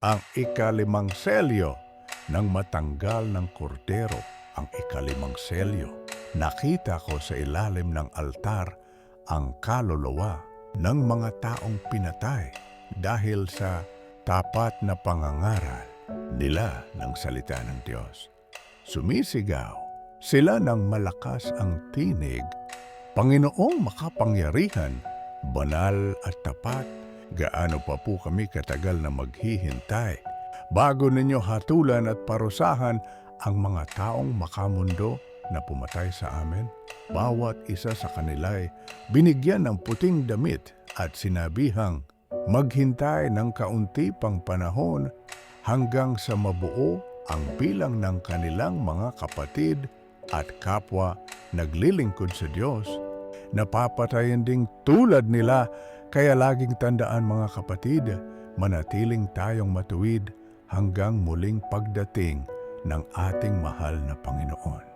ang ikalimang selyo nang matanggal ng kordero ang ikalimang selyo. Nakita ko sa ilalim ng altar ang kaluluwa ng mga taong pinatay dahil sa tapat na pangangaral nila ng salita ng Diyos. Sumisigaw sila ng malakas ang tinig, Panginoong makapangyarihan, banal at tapat, gaano pa po kami katagal na maghihintay bago ninyo hatulan at parusahan ang mga taong makamundo na pumatay sa amin? Bawat isa sa kanila'y binigyan ng puting damit at sinabihang maghintay ng kaunti pang panahon hanggang sa mabuo ang bilang ng kanilang mga kapatid at kapwa naglilingkod sa Diyos. Napapatayan ding tulad nila kaya laging tandaan mga kapatid, manatiling tayong matuwid hanggang muling pagdating ng ating mahal na Panginoon.